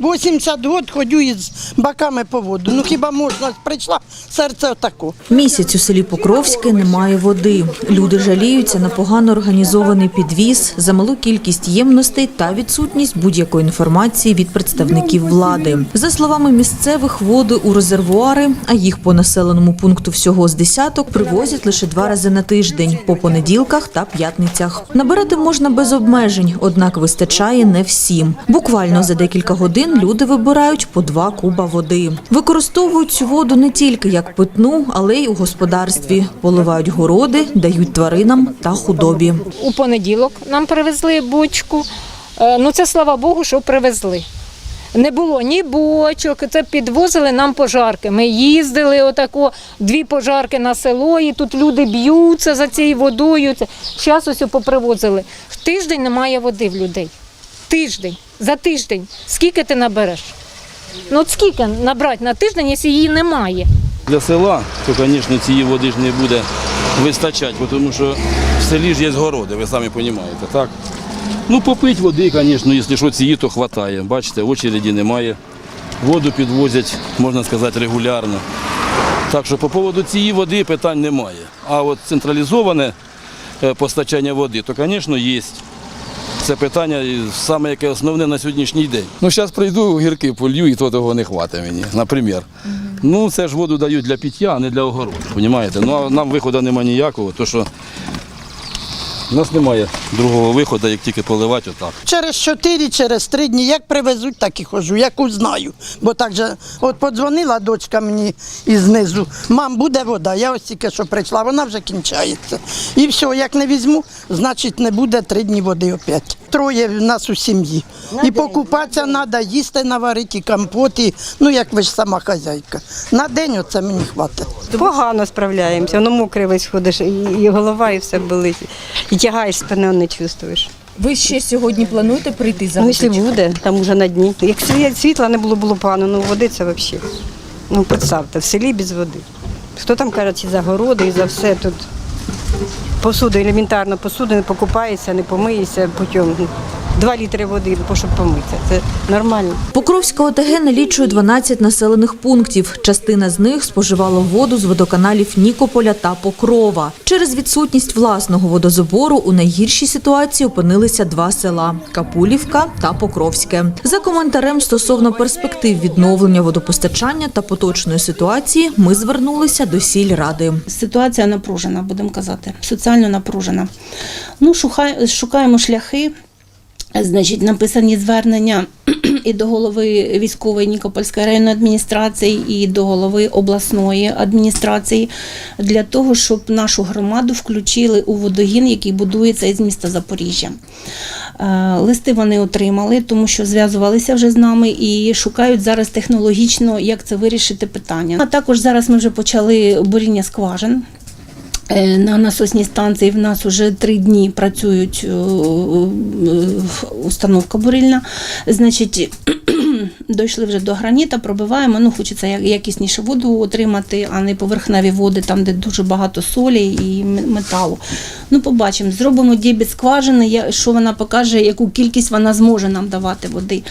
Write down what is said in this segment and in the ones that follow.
80 років ходю із баками по воду. Ну хіба можна прийшла серце отако. Місяць у селі Покровське немає води. Люди жаліються на погано організований підвіз, за малу кількість ємностей та відсутність будь-якої інформації від представників влади. За словами місцевих, води у резервуари, а їх по населеному пункту всього з десяток, привозять лише два рази на тиждень по понеділках та п'ятницях. Набирати можна без обмежень, однак вистачає не всім. Буквально за декілька годин люди вибирають по два куба води. Використовують цю воду не тільки як питну, але й у господарстві. Поливають городи, дають тваринам та худобі. У понеділок нам привезли бочку. Е, Ну це слава Богу, що привезли. Не було ні бочок, це підвозили нам пожарки. Ми їздили отако, дві пожарки на село, і тут люди б'ються за цією водою. Зараз ось попривозили. В тиждень немає води в людей. Тиждень. За тиждень. Скільки ти набереш? Ну от скільки набрати на тиждень, якщо її немає? Для села, то, звісно, цієї води ж не буде вистачати, тому що в селі ж є городи, ви самі розумієте, так? Ну, попити води, звісно, якщо що цієї, то вистачає. Бачите, очереді немає. Воду підвозять, можна сказати, регулярно. Так що по поводу цієї води питань немає. А от централізоване е, постачання води, то, звісно, є. Це питання саме яке основне на сьогоднішній день. Ну, зараз прийду, гірки полью, і то того не хватить мені, наприклад. Ну, це ж воду дають для пиття, а не для огороду. Розумієте? Ну, а нам виходу немає ніякого, то що у нас немає другого виходу, як тільки поливати отак. Через 4, через 3 дні, як привезуть, так і хожу, як узнаю. Бо так же, от подзвонила дочка мені із низу, мам, буде вода. Я ось тільки що прийшла, вона вже кінчається. І все, як не візьму, значить не буде три дні води опять. Троє в нас у сім'ї. І покупатися треба, їсти наварити, і компоти. Ну, як ви ж сама хазяйка. На день оце мені хватить. Погано справляємося, воно мокре весь ходиш, і голова, і все болить підтягаєш спину, не чувствуєш. Ви ще сьогодні плануєте прийти за Ну, якщо буде, там уже на дні. Якщо світла не було, було погано, ну води це взагалі. Ну, представте, в селі без води. Хто там каже, ці загороди і за все тут посуду, елементарно посуду не покупається, не помиється путем. Ну, 2 літри води, щоб помитися. Це нормально. Покровська ОТГ налічує 12 населених пунктів. Частина з них споживала воду з водоканалів Нікополя та Покрова. Через відсутність власного водозобору у найгіршій ситуації опинилися два села Капулівка та Покровське. За коментарем стосовно перспектив відновлення водопостачання та поточної ситуації, ми звернулися до сільради. Ситуація напружена, будемо казати, соціально напружена. Ну шукаємо шляхи. Значить, написані звернення і до голови військової Нікопольської районної адміністрації, і до голови обласної адміністрації для того, щоб нашу громаду включили у водогін, який будується із міста Запоріжжя. Е, Листи вони отримали, тому що зв'язувалися вже з нами і шукають зараз технологічно, як це вирішити питання. А також зараз ми вже почали буріння скважин. Е, На насосній станції в нас вже три дні працюють е, е, установка бурильна. Значить, дійшли вже до граніта, пробиваємо. Ну, хочеться якісніше воду отримати, а не поверхневі води, там, де дуже багато солі і металу. Ну, побачимо. Зробимо дібіт скважини, що вона покаже, яку кількість вона зможе нам давати води.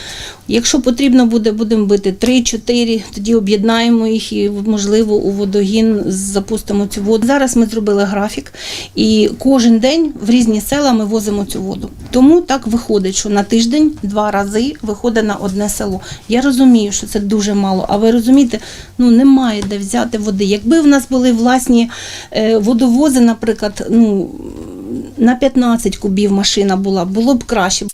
Якщо потрібно буде, будемо бити 3-4, тоді об'єднаємо їх і, можливо, у водогін запустимо цю воду. Зараз ми зробили графік, і кожен день в різні села ми возимо цю воду. Тому так виходить, що на тиждень два рази виходить на одне село. Я розумію, що це дуже мало, а ви розумієте, ну немає де взяти води. Якби в нас були власні е, водовози, наприклад, ну на 15 кубів машина була, було б краще.